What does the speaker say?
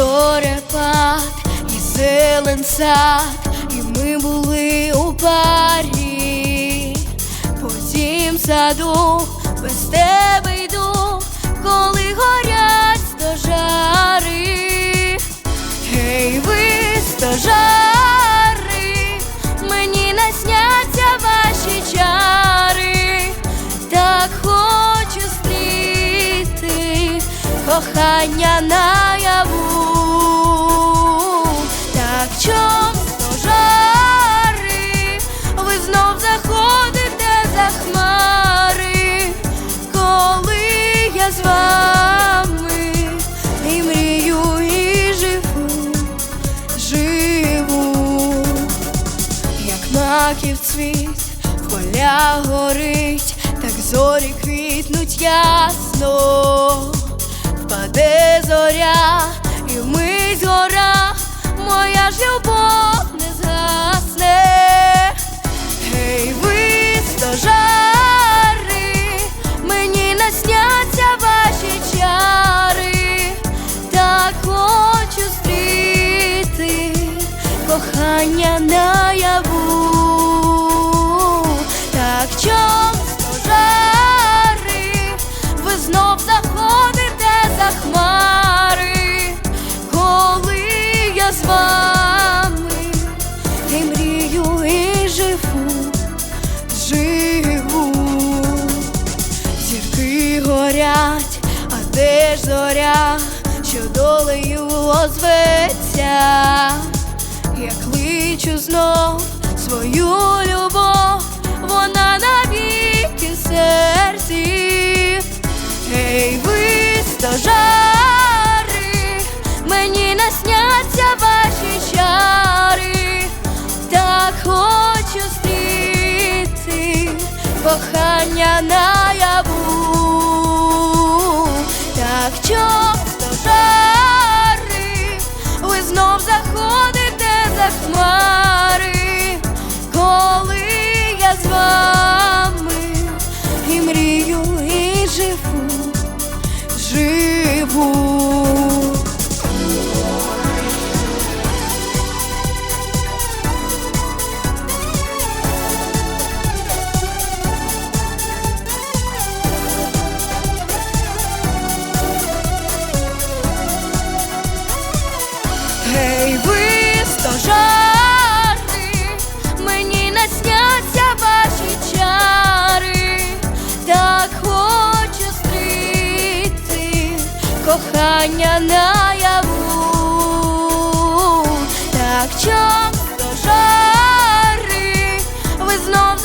зорепад і зелен сад, і ми були у парі. По тім саду без тебе йду, коли горять стожари. Гей, ви стожари, мені насняться ваші чари, так хочу стріти кохання наяву, ви знов заходите за хмари, коли я з вами і мрію, і живу живу, як маків цвіт в полях горить, так зорі квітнуть ясно, впаде зоря, і вмить гора, моя ж любов не згасне. Гей, ви стожари, мені насняться ваші чари, так хочу стріти кохання наяву, так чом ж зоря, що долею озветься, я кличу знов свою любов, вона навіки в серці. Гей, ви стожари, мені насняться ваші чари, так хочу стріти кохання наяву, хмари, коли я з вами і мрію, і живу, живу. Гей, ви стожари, кохання наяву, так часто жари ви знову